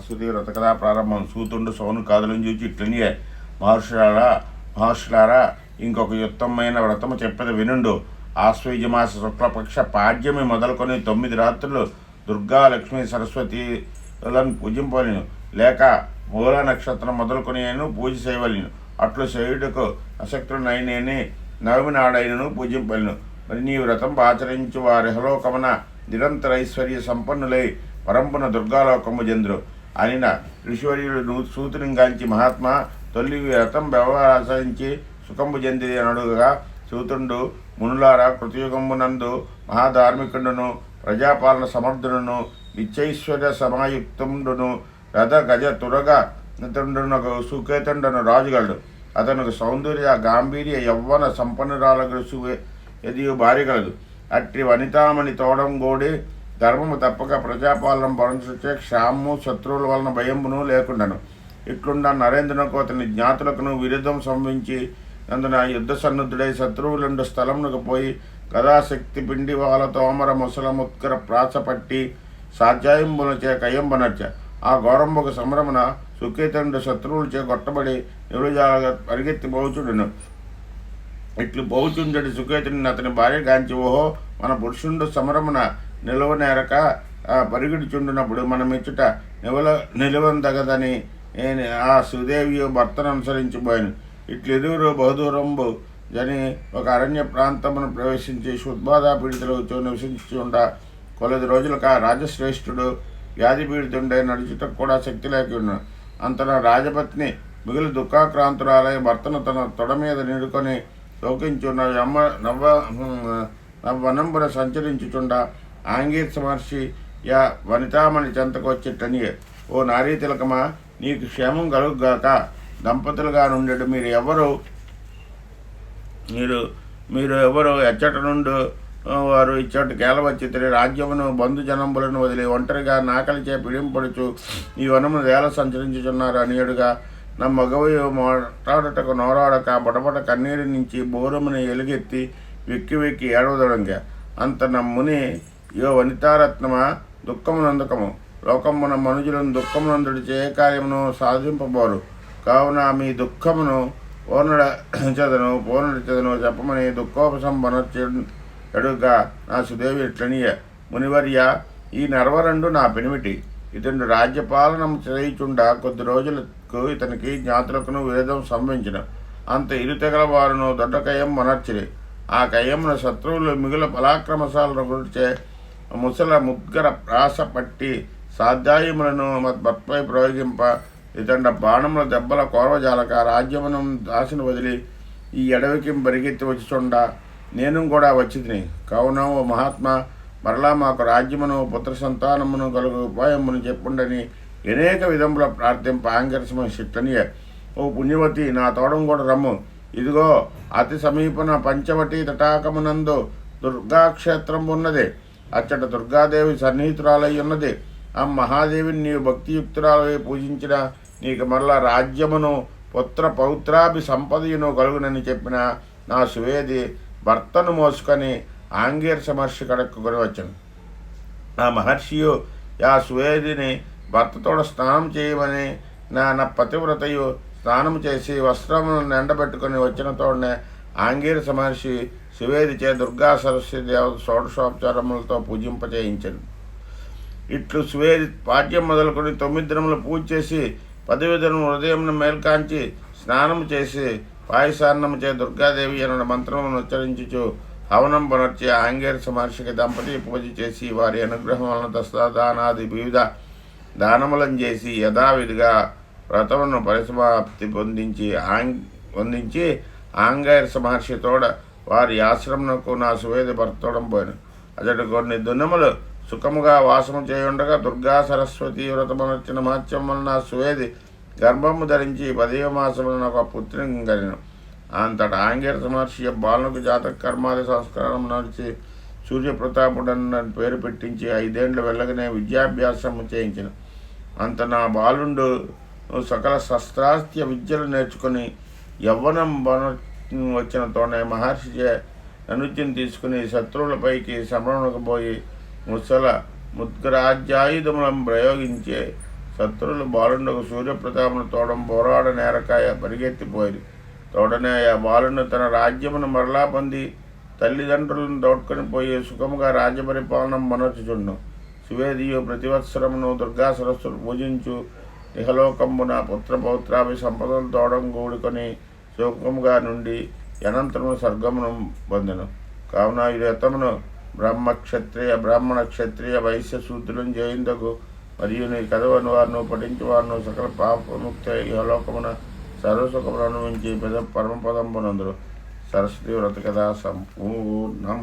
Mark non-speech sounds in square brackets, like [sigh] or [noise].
సరస్వతి వ్రతకథా ప్రారంభం. సూతుండు సోను కాదులని చూచి ఇట్లనియే మహర్షులారా మహర్షులారా ఇంకొక యుత్తమైన వ్రతము చెప్పేది వినుండు. ఆశ్వయుజమాస శుక్లపక్ష పాడ్యమి మొదలుకొని తొమ్మిది రాత్రులు దుర్గా లక్ష్మీ సరస్వతిలను పూజింపలేను లేక మూల నక్షత్రం మొదలుకొని నేను పూజ చేయవలను. అట్లు శయుడుకు అశక్తుడైనని నవమి నాడైనను పూజింపలను మరి నీ వ్రతం ఆచరించు వారి హలోకమన నిరంతర ఐశ్వర్య సంపన్నులై పరంపున దుర్గాలోకము జంద్రు. అనిన ఋషివర్యుడు సూతునింగాంచి మహాత్మా తొలి రథం వ్యవహారాసరించి సుఖంబు చెంది అనడుగా సూతుండు మునులార కృతయుగంబునందు మహాధార్మికుడును ప్రజాపాలన సమర్థుడును నిత్యైశ్వర్య సమాయుక్తుండును రథ గజ తురగ నితుండునకు సుకేతుండను రాజుగలడు. అతనికి సౌందర్య గాంభీర్య యవ్వన సంపన్నురాలకు సువే ఎదియు భార్యగలదు. అట్టి వనితామణి తోడం గోడి ధర్మము తప్పక ప్రజాపాలన భరించే క్షామము శత్రువుల వలన భయమును లేకుండాను. ఇట్లుండ నరేంద్రునకు అతని జ్ఞాతులకును విరుద్ధం సంభవించి అందున యుద్ధ సన్నుద్ధుడై శత్రువులుండు స్థలమునకు పోయి కథాశక్తి పిండి వాళ్ళ తోమర ముసలముత్కర ప్రాసపట్టి సాధ్యాయంబులచే కయంబనర్చ ఆ గౌరంబకు సమరమున సుకేతండు శత్రువులచే కొట్టబడి నిరుజాలుగా పరిగెత్తి పోచుడును ఇట్లు పోచుండడి సుకేతుని అతని భార్య గాంచి ఓహో మన పురుషుండు సమరమున నిలవనేరక పరిగెడుచుండునప్పుడు మనం ఇచ్చుట నివల నిలవందగదని నేను ఆ సుదేవియు భర్తను అనుసరించిపోయాను ఇట్లిరువురు బహుదూరంబు జని ఒక అరణ్య ప్రాంతమును ప్రవేశించి శుద్బాధ పీడితులు నివసించి కొలది రోజులక రాజశ్రేష్ఠుడు వ్యాధి పీడితుండే నడుచుటకు కూడా శక్తి లేకుండా అంతన రాజపత్ని మిగిలి దుఃఖాక్రాంతురాలై భర్తను తన తొడ మీద నిడుకొని శోకించున్న యమ్మ నవ్వ నవ్వనంబున సంచరించుచుండ ఆంగీర్స మహర్షి యా వనితామణి చెంతకొచ్చిట్టని ఓ నారీ తిలకమా నీకు క్షేమం కలుగుగాక దంపతులుగా నుండెడు మీరు ఎవరు మీరు మీరు ఎవరు ఎచ్చట నుండి వారు ఇచ్చటి కేలవచ్చితిరి రాజ్యమును బంధుజనంబులను వదిలి ఒంటరిగా నాకలిచే పిడింపడుచు ఈ వనమును వేల సంచరించుచున్నారు అనియుడుగా. నా మగవయు మాట్లాడటకు నోరాడక బడబడ కన్నీరు నుంచి బోరముని ఎలుగెత్తి వెక్కి వెక్కి ఏడవదడంగా. అంత నమ్ముని యో వనితారత్నమా? దుఃఖమునందుకము. లోకమున మనుజులను దుఃఖమునందుడి చే కార్యమును సాధింపబోరు. కావున మీ దుఃఖమును పూర్ణడ [clears throat] చదను పూర్ణుడి చదను చెప్పమని దుఃఖోపసంబనర్చు ఎడుగా నా సుదేవి ఇట్లనియ మునివర్య ఈ నరవరండు నా పెనిమిటి. ఇతను రాజ్యపాలనం చేయుచుండా కొద్ది రోజులకు ఇతనికి జ్ఞాతులకును వేదం సంభవించిన అంత ఇరు తెగల వారును దొడ్డ కయ్యం మనర్చిరి ఆ కయ్యమున శత్రువులు మిగుల పలాక్రమశాలను గురిచే ముసల ముద్గర ప్రాస పట్టి సాధ్యాయములను మత్పై ప్రయోగింప ఇతండ బాణముల దెబ్బల కోరవజాలక రాజ్యమును దాసిని వదిలి ఈ ఎడవికి పరిగెత్తి వచ్చిచుండ. నేను కూడా వచ్చితిని. కావున ఓ మహాత్మా మరలా మాకు రాజ్యమును పుత్ర సంతానమును కలుగు ఉపాయమును చెప్పుండని అనేక విధముల ప్రార్థింప ఆంగరసమ శిట్టనియ ఓ పుణ్యవతి నా తోడం కూడా రమ్ము. ఇదిగో అతి సమీపన పంచవటి తటాకమునందు దుర్గాక్షేత్రం ఉన్నది. అచ్చట దుర్గాదేవి సన్నిహితురాలై ఉన్నది ఆ మహాదేవిని నీవు భక్తియుక్తురాలై పూజించిన నీకు మరలా రాజ్యమును పుత్ర పౌత్రాభి సంపదయును కలుగునని చెప్పిన నా సువేది భర్తను మోసుకొని ఆంగీర్స మహర్షి కడక్కుని వచ్చాను ఆ మహర్షియు ఆ సువేదిని భర్తతోడ స్నానం చేయమని నా నా పతివ్రతయు స్నానం చేసి వస్త్రములను ఎండబెట్టుకుని వచ్చిన తోడనే ఆంగేర మహర్షి సువేది చే దుర్గా సరస్వతి దేవత షోడశోపచారములతో పూజింపచేయించను. ఇట్లు సువేది పాఠ్యం మొదలుకొని తొమ్మిది దినములు పూజ చేసి పదవి దినం ఉదయం మేల్కాంచి స్నానం చేసి పాయసాన్నము చే దుర్గాదేవి అన్న మంత్రమును ఉచ్చరించుచు హవనం పునర్చి ఆంగేరస మహర్షికి దంపతి పూజ చేసి వారి అనుగ్రహం వలన దస్తాదానాది వివిధ దానములను చేసి యథావిధిగా వ్రతమును పరిసమాప్తి పొందించి ఆంగ్ పొందించి ఆంగేరస మహర్షి తోడ వారి ఆశ్రమకు నా సువేది భర్తడం పోయాను. అతడు కొన్ని దున్నములు సుఖముగా వాసము చేయుండగా దుర్గా సరస్వతి వ్రతమనర్చిన మాత్యం వలన సువేది గర్భము ధరించి పదవ మాసములను ఒక పుత్రిని కలిగిన. అంతట ఆంగేరస మహర్షి బాలునకు జాతక కర్మాది సంస్కారం నడిచి సూర్యప్రతాపుడన్న పేరు పెట్టించి ఐదేండ్లు వెళ్ళగనే విద్యాభ్యాసము చేయించిన. అంత నా బాలుండు సకల శస్త్రాస్త్య విద్యలు నేర్చుకుని యవ్వనం బన వచ్చిన తోనే మహర్షి చే అనుజ్యం తీసుకుని శత్రువులపైకి సమరణకు పోయి ముసల ముద్గరాజ్యాయుధములం ప్రయోగించే శత్రువులు బాలుండకు సూర్యప్రతాపను తోడం పోరాడ నేరకాయ పరిగెత్తిపోయి తోడనే ఆ బాలుని తన రాజ్యమును మరలా పొంది తల్లిదండ్రులను దోడ్కొని పోయి సుఖముగా రాజ్య పరిపాలన మనర్చుచుండు. శివేదియు ప్రతివత్సరమును దుర్గా సరస్సును పూజించు ఇహలోకంబున పుత్ర పౌత్రాభి సంపదలు తోడం కూడుకొని సుఖముగా నుండి అనంతరము స్వర్గమును పొందెను. కావున ఈ యతమును బ్రహ్మ క్షత్రియ బ్రాహ్మణ క్షత్రియ వైశ్య సూత్రులను జయిందకు మరియు నీ కథవను వారిను పఠించి వారిను సకల పాపముక్త యలోకమున సర్వసుఖమును అనుభవించి పెద పరమపదంబునందురు సరస్వతి వ్రత కథ సంపూర్ణం.